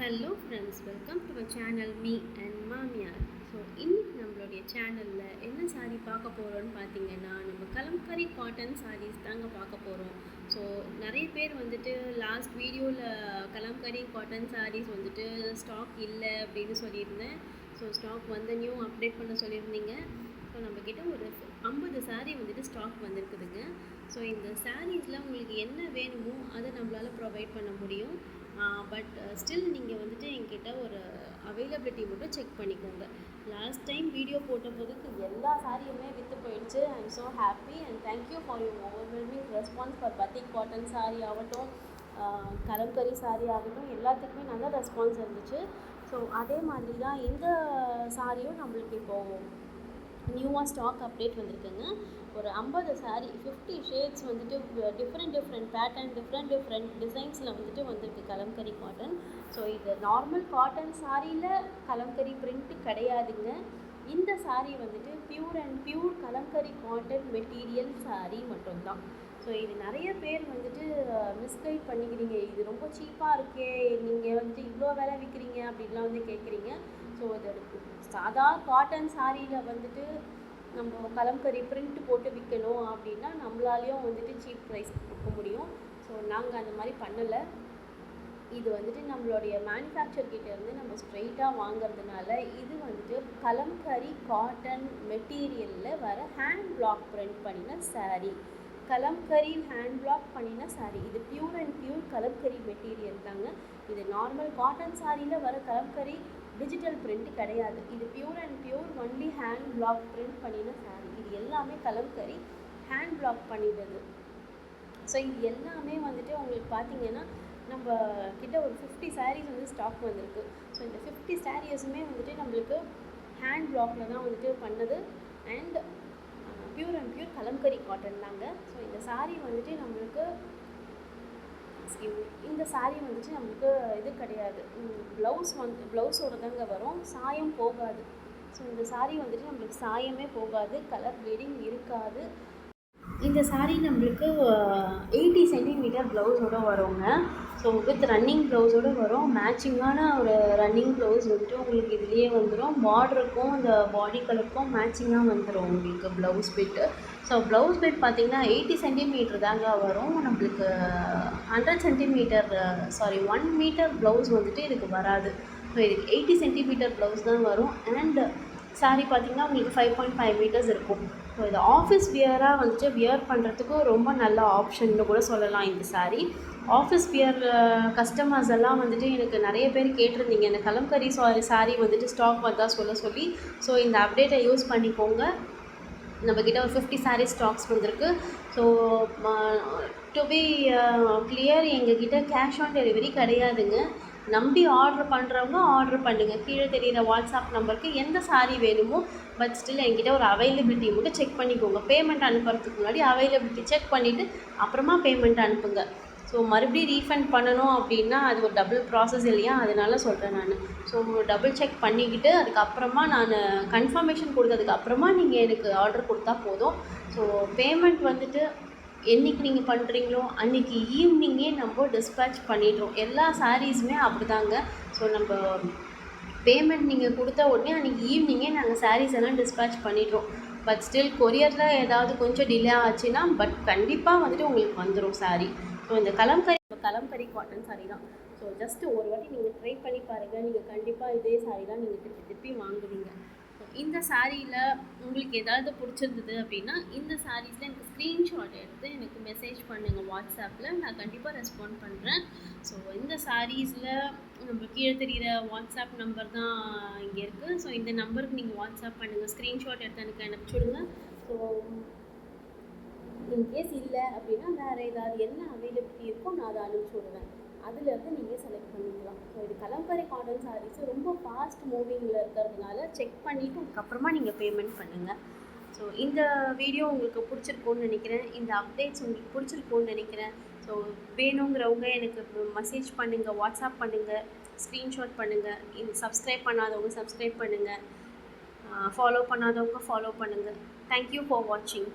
Hello friends welcome to my channel me and மாமியார் so இன்றைக்கி நம்மளுடைய சேனலில் என்ன சாரீ பார்க்க போகிறோம்னு பார்த்தீங்கன்னா நம்ம கலம்கரி காட்டன் சாரீஸ் தாங்க பார்க்க போகிறோம் ஸோ நிறைய பேர் வந்துட்டு லாஸ்ட் வீடியோவில் கலம்கரி காட்டன் சாரீஸ் வந்துட்டு ஸ்டாக் இல்லை அப்படின்னு சொல்லியிருந்தேன். ஸோ ஸ்டாக் வந்து நியூ அப்டேட் பண்ண சொல்லியிருந்தீங்க. ஸோ நம்மக்கிட்ட ஒரு ஐம்பது சாரீ வந்துட்டு ஸ்டாக் வந்திருக்குதுங்க. ஸோ இந்த சாரீஸில் உங்களுக்கு என்ன வேணுமோ அதை நம்மளால் ப்ரொவைட் பண்ண முடியும். பட் ஸ்டில் நீங்கள் வந்துட்டு என்கிட்ட ஒரு அவைலபிலிட்டி மட்டும் செக் பண்ணிக்கோங்க. லாஸ்ட் டைம் வீடியோ போட்ட போதுக்கு எல்லா சாரியுமே விற்று போயிடுச்சு. I am so happy and thank you for you overwhelming response for batik cotton sari ஆகட்டும் கலம்கரி சாரி ஆகட்டும் எல்லாத்துக்குமே நல்ல ரெஸ்பான்ஸ் இருந்துச்சு. ஸோ அதே மாதிரி தான் இந்த சாரியும் நம்மளுக்கு இப்போது நியூவாக ஸ்டாக் அப்டேட் வந்திருக்குங்க. ஒரு ஐம்பது சாரீ ஃபிஃப்டி ஷேட்ஸ் வந்துட்டு different different pattern different different டிசைன்ஸில் வந்துட்டு வந்திருக்கு கலம்கரி காட்டன் ஸோ இது நார்மல் காட்டன் சாரியில் கலம்கரி பிரிண்ட்டு கிடையாதுங்க. இந்த சாரீ வந்துட்டு pure and pure Kalamkari cotton material sari மட்டும்தான். ஸோ இது நிறைய பேர் வந்துட்டு மிஸ்கைட் பண்ணிக்கிறீங்க. இது ரொம்ப சீப்பாக இருக்கே. நீங்கள் வந்துட்டு இவ்வளோ விலை விற்கிறீங்க அப்படின்லாம் வந்து கேட்குறீங்க ஸோ இது சாதா காட்டன் சாரியில் வந்துட்டு நம்ம கலம்கரி பிரிண்ட் போட்டு விற்கணும் அப்படின்னா நம்மளாலேயும் வந்துட்டு சீப் ப்ரைஸ் கொடுக்க முடியும். ஸோ நாங்கள் அந்த மாதிரி பண்ணலை. இது வந்துட்டு நம்மளுடைய மேனுஃபேக்சர் இருந்து நம்ம ஸ்ட்ரெயிட்டாக வாங்குறதுனால இது வந்துட்டு கலம்கரி காட்டன் மெட்டீரியலில் வர ஹேண்ட் பிளாக் பிரிண்ட் பண்ணின சாரீ கலம்கரி ஹேண்ட் பிளாக் பண்ணின சாரீ இது pure and pure Kalamkari material தாங்க. இது நார்மல் காட்டன் சாரியில் வர கலம்கரி டிஜிட்டல் பிரிண்ட் கிடையாது. இது pure and pure only hand block print பண்ணின சாரீ இது எல்லாமே கலம்கரி ஹேண்ட் பிளாக் பண்ணிடுது ஸோ இது எல்லாமே வந்துட்டு உங்களுக்கு பார்த்தீங்கன்னா நம்ம கிட்ட ஒரு ஃபிஃப்டி சாரீஸ் வந்து ஸ்டாக் வந்திருக்கு. ஸோ இந்த ஃபிஃப்டி சாரீஸுமே வந்துட்டு நம்மளுக்கு ஹேண்ட் பிளாக்ல தான் வந்துட்டு பண்ணது. And pure and pure Kalamkari cotton தாங்க. ஸோ இந்த சாரீ வந்துட்டு நம்மளுக்கு இந்த சாரீ வந்துட்டு நம்மளுக்கு இது கிடையாது. ப்ளவுஸ் வந்து ப்ளவுஸோட தாங்க வரும். சாயம் போகாது. ஸோ இந்த சாரீ வந்துட்டு நம்மளுக்கு சாயமே போகாது. கலர் ப்ளீடிங் இருக்காது. இந்த சாரீ நம்மளுக்கு எயிட்டி சென்டிமீட்டர் ப்ளவுஸோட வருங்க. ஸோ வித் ரன்னிங் ப்ளவுஸோடு வரும். மேட்சிங்கான ஒரு ரன்னிங் ப்ளவுஸ் வந்துட்டு உங்களுக்கு இதுலேயே வந்துடும் பார்டருக்கும் இந்த பாடி கலருக்கும் மேட்சிங்காக வந்துடும் உங்களுக்கு blouse bit so blouse bit பார்த்தீங்கன்னா எயிட்டி சென்டிமீட்டர் தாங்க வரும். நம்மளுக்கு hundred centimetre sari one metre blouse வந்துட்டு இதுக்கு வராது. ஸோ இதுக்கு எயிட்டி சென்டிமீட்டர் ப்ளவுஸ் தான் வரும். அண்ட் saree பார்த்திங்கன்னா உங்களுக்கு ஃபைவ் பாயிண்ட் ஃபைவ் மீட்டர்ஸ் இருக்கும். ஸோ இது ஆஃபீஸ் வியராக வந்துட்டு வியர் பண்ணுறதுக்கும் ரொம்ப நல்ல ஆப்ஷன்னு கூட சொல்லலாம் இந்த சாரீ ஆஃபீஸ் வியர் கஸ்டமர்ஸ் எல்லாம் வந்துட்டு எனக்கு நிறைய பேர் கேட்டிருந்தீங்க. இந்த கலம்கரி சாரி சாரீ வந்துட்டு ஸ்டாக் வந்தால் சொல்ல சொல்லி. ஸோ இந்த அப்டேட்டை யூஸ் பண்ணிக்கோங்க. நம்மக்கிட்ட ஒரு ஃபிஃப்டி சாரீ ஸ்டாக்ஸ் வந்திருக்கு. ஸோ டு பி கிளியர் எங்ககிட்ட கேஷ் ஆன் டெலிவரி கிடையாதுங்க. நம்பி ஆர்டர் பண்ணுறவங்க ஆர்டர் பண்ணுங்கள் கீழே தெரிகிற வாட்ஸ்அப் நம்பருக்கு எந்த சாரீ வேணுமோ பட் ஸ்டில் என்கிட்ட ஒரு அவைலபிலிட்டி மட்டும் செக் பண்ணிக்கோங்க. பேமெண்ட் அனுப்புறதுக்கு முன்னாடி அவைலபிலிட்டி செக் பண்ணிவிட்டு அப்புறமா பேமெண்ட் அனுப்புங்க. ஸோ மறுபடியும் ரீஃபண்ட் பண்ணணும் அப்படின்னா அது ஒரு டபுள் ப்ராசஸ் இல்லையா? அதனால சொல்கிறேன் நான். ஸோ டபுள் செக் பண்ணிக்கிட்டு அதுக்கப்புறமா நான் கன்ஃபர்மேஷன் கொடுத்ததுக்கு அப்புறமா நீங்கள் எனக்கு ஆர்டர் கொடுத்தா போதும். ஸோ பேமெண்ட் வந்துட்டு என்றைக்கு நீங்கள் பண்ணுறீங்களோ அன்றைக்கி ஈவினிங்கே நம்ம டிஸ்பேச் பண்ணிடுறோம். எல்லா சாரீஸுமே அப்படி தாங்க ஸோ நம்ம பேமெண்ட் நீங்கள் கொடுத்த உடனே அன்றைக்கி ஈவினிங்கே நாங்கள் சாரீஸ் எல்லாம் டிஸ்பேச் பண்ணிடுறோம். பட் ஸ்டில் கொரியரில் ஏதாவது கொஞ்சம் டிலே ஆச்சுன்னா பட் கண்டிப்பாக வந்துட்டு உங்களுக்கு வந்துடும் சாரீ ஸோ இந்த கலம்கரி கலம்கரி காட்டன் சாரீ தான். ஸோ ஜஸ்ட் ஒரு வாட்டி நீங்கள் ட்ரை பண்ணி பாருங்கள் நீங்கள் கண்டிப்பாக இதே சாரீ தான் நீங்கள் திருப்பி திருப்பி வாங்குவீங்க. இந்த சாரியில் உங்களுக்கு ஏதாவது பிடிச்சிருந்தது அப்படின்னா இந்த சாரீஸில் எனக்கு ஸ்க்ரீன்ஷாட் எடுத்து எனக்கு மெசேஜ் பண்ணுங்கள் வாட்ஸ்அப்பில் நான் கண்டிப்பாக ரெஸ்பாண்ட் பண்ணுறேன் ஸோ இந்த சாரீஸில் நம்ம கீழே தெரிகிற வாட்ஸ்அப் நம்பர் தான் இங்கே இருக்குது ஸோ இந்த நம்பருக்கு நீங்கள் வாட்ஸ்அப் பண்ணுங்கள் ஸ்க்ரீன்ஷாட் எடுத்து எனக்கு அனுப்பிச்சி விடுங்க. ஸோ இன்கேஸ் இல்லை அப்படின்னா வேறு ஏதாவது என்ன அவைலபிலிட்டி இருக்கோ நான் அதை அனுப்பிச்சி விடுவேன். அதுலேருந்து நீங்கள் செலக்ட் பண்ணிக்கலாம். ஸோ இது கலம்பரை காட்டன் சாரீஸ் ரொம்ப ஃபாஸ்ட் மூவிங்கில் இருக்கிறதுனால செக் பண்ணிவிட்டு அதுக்கப்புறமா நீங்கள் பேமெண்ட் பண்ணுங்கள் ஸோ இந்த வீடியோ உங்களுக்கு பிடிச்சிருக்கும்னு நினைக்கிறேன். இந்த அப்டேட்ஸ் உங்களுக்கு பிடிச்சிருக்கும்னு நினைக்கிறேன். ஸோ வேணுங்கிறவங்க எனக்கு மெசேஜ் பண்ணுங்கள் வாட்ஸ்அப் பண்ணுங்கள் ஸ்க்ரீன்ஷாட் பண்ணுங்கள் இந்த சப்ஸ்கிரைப் பண்ணாதவங்க சப்ஸ்கிரைப் பண்ணுங்கள் ஃபாலோ பண்ணாதவங்க ஃபாலோ பண்ணுங்கள் தேங்க்யூ ஃபார் வாட்சிங்